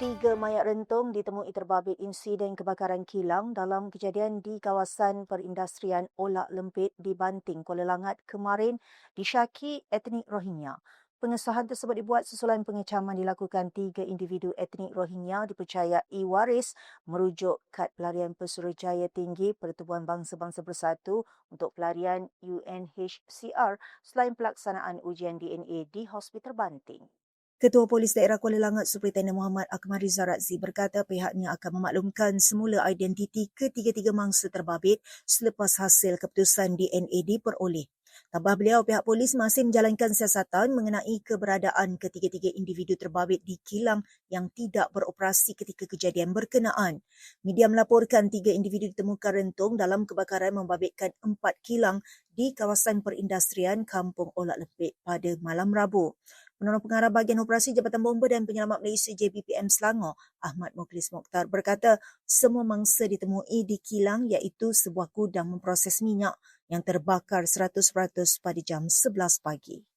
Tiga mayat rentung ditemui terbabit insiden kebakaran kilang dalam kejadian di kawasan perindustrian Olak Lempit di Banting, Kuala Langat kemarin disyaki etnik Rohingya. Pengesahan tersebut dibuat susulan pengecaman dilakukan tiga individu etnik Rohingya dipercayai waris merujuk Kad Pelarian Pesuruhjaya Tinggi Pertubuhan Bangsa-Bangsa Bersatu untuk pelarian UNHCR selain pelaksanaan ujian DNA di Hospital Banting. Ketua Polis Daerah Kuala Langat Superintendent Muhammad Akmal Rizal berkata pihaknya akan memaklumkan semula identiti ketiga-tiga mangsa terbabit selepas hasil keputusan DNA diperoleh. Tambah beliau, pihak polis masih menjalankan siasatan mengenai keberadaan ketiga-tiga individu terbabit di kilang yang tidak beroperasi ketika kejadian berkenaan. Media melaporkan tiga individu ditemukan rentung dalam kebakaran membabitkan empat kilang di kawasan perindustrian Kampung Olak Lepit pada malam Rabu. Penolong Pengarah Bahagian Operasi Jabatan Bomba dan Penyelamat Malaysia JBPM Selangor, Ahmad Mukhlis Mokhtar berkata semua mangsa ditemui di kilang iaitu sebuah gudang memproses minyak yang terbakar 100% pada jam 11 pagi.